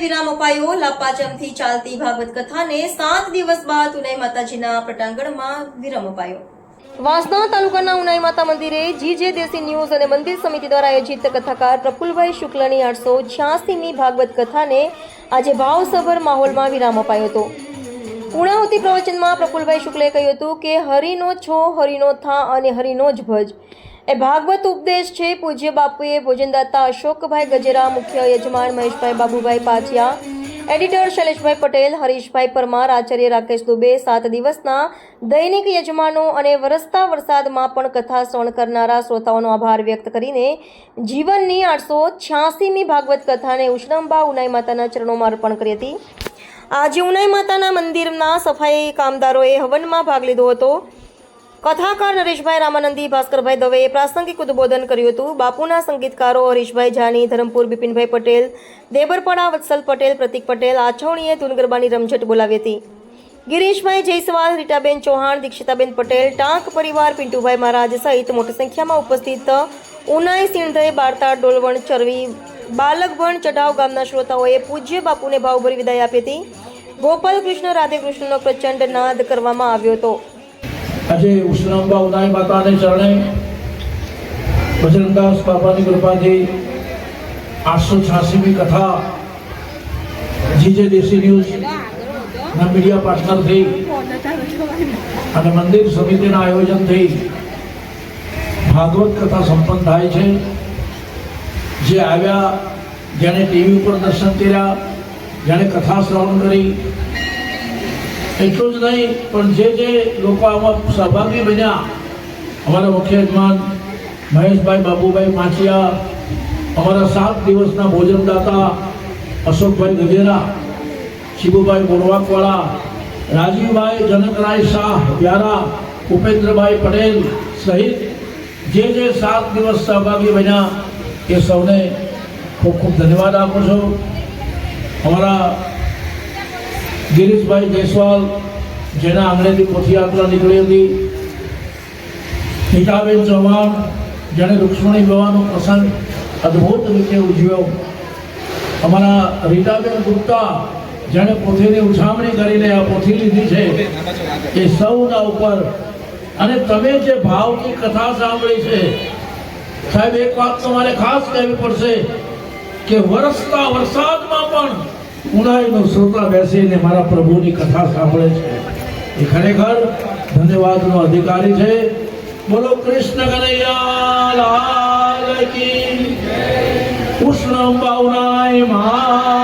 વિરામ અપાયો. લાપાચમથી ચાલતી ભાગવત કથાને સાત દિવસ બાદ ઉનાઈ માતાજીના પ્રટાંગણમાં વિરામ અપાયો. વાસણા તાલુકાના ઉનાઈ માતા મંદિરે જીજે દેશી ન્યૂઝ અને મંદિર સમિતિ દ્વારા આયોજિત કથાકાર પ્રફુલભાઈ શુક્લની આઠસો છ્યાસીમી ભાગવત કથાને આજે ભાવસભર માહોલમાં વિરામ અપાયો હતો. પૂર્ણાહુતિ પ્રવચનમાં પ્રફુલભાઈ શુક્લે કહ્યું હતું કે, હરિનો છો, હરિનો થા અને હરિનો જ ભજ. એ ભાગવત ઉપદેશ છે. પૂજ્ય બાપુએ ભોજનદાતા અશોકભાઈ ગજેરા, મુખ્ય યજમાન મહેશભાઈ બાબુભાઈ પાછિયા એડિટર શૈલેષભાઈ પટેલ, હરીશભાઈ પરમાર, આચાર્ય રાકેશ દુબે સાત દિવસના દૈનિક યજમાનો અને વરસતા વરસાદમાં પણ કથા શ્રવણ કરનારા શ્રોતાઓનો આભાર વ્યક્ત કરીને જીવનની આઠસો છ્યાસીમી ભાગવત કથાને ઉષ્ણંબા ઉનાઈ માતાના ચરણોમાં અર્પણ કરી હતી. આજે ઉનાઈ માતાના મંદિરના સફાઈ કામદારોએ હવનમાં ભાગ લીધો હતો. કથાકાર નરેશભાઈ રામાનંદી, ભાસ્કરભાઈ દવેએ પ્રાસંગિક ઉદ્બોધન કર્યું હતું. બાપુના સંગીતકારો હરીશભાઈ જાની, ધરમપુર બિપિનભાઈ પટેલ, દેબરપડા વત્સલ પટેલ, પ્રતિક પટેલ આછવણીએ ધૂનગરબાની રમઝટ બોલાવી હતી. ગિરીશભાઈ જયસ્વાલ, રીટાબેન ચૌહાણ, દીક્ષિતાબેન પટેલ, ટાંક પરિવાર, પિન્ટુભાઈ મહારાજ સહિત મોટી સંખ્યામાં ઉપસ્થિત ઉનાઈ, સિંધઈ બારતા ડોલવણ, ચરવી, બાલકભણ ચઢાવ ગામના શ્રોતાઓએ પૂજ્ય બાપુને ભાવભરી વિદાય આપી હતી. ગોપાલ કૃષ્ણ રાધે કૃષ્ણનો પ્રચંડ નાદ કરવામાં આવ્યો હતો. આજે ઉષ્ણાંબા ઉનાઈ માતાને ચરણે બજરંગદાસ બાપાની કૃપાથી આઠસો છ્યાસીમી કથા જીજે દેશી ન્યૂઝ ના મીડિયા પાર્ટનરથી અને મંદિર સમિતિના આયોજન થઈ ભાગવત કથા સંપન્ન થાય છે. જે આવ્યા, જેણે ટીવી ઉપર દર્શન કર્યા, જેણે કથા શ્રવણ કરી એટલું જ નહીં, પણ જે જે લોકો આમાં સહભાગી બન્યા, અમારા મુખ્ય યજમાન મહેશભાઈ બાબુભાઈ માછિયા, અમારા સાત દિવસના ભોજનદાતા અશોકભાઈ ગજેરા, શિબુભાઈ બોરવાકવાળા, રાજીવભાઈ જનકરાય શાહ વ્યારા ઉપેન્દ્રભાઈ પટેલ સહિત જે જે સાત દિવસ સહભાગી બન્યા, એ સૌને ખૂબ ખૂબ ધન્યવાદ આપું છું. અમારા ગિરીશભાઈ જયસ્વાલ, જેના આંગણેથી પથયાત્રા નીકળી હતી. નીતાબેન ચૌહાણ, જેણે રૂક્ષ્મણી વિવાહનો પ્રસંગ અદ્ભુત રીતે ઉજવ્યો. અમારા રીટાબેન ગુપ્તા, જેણે પોથીની ઉછામણી કરીને આ પોથી લીધી છે, એ સૌના ઉપર. અને તમે જે ભાવની કથા સાંભળી છે, સાહેબ, એક વાત તમારે ખાસ કહેવી પડશે કે વરસતા વરસાદમાં પણ ઉનાઈનો શ્રોતા બેસીને મારા પ્રભુની કથા સાંભળે છે. એ ખરેખર ધન્યવાદનો અધિકારી છે. બોલો કૃષ્ણ કનૈયા લાલ કી ઉષ્ણ ઉનાઈ મહા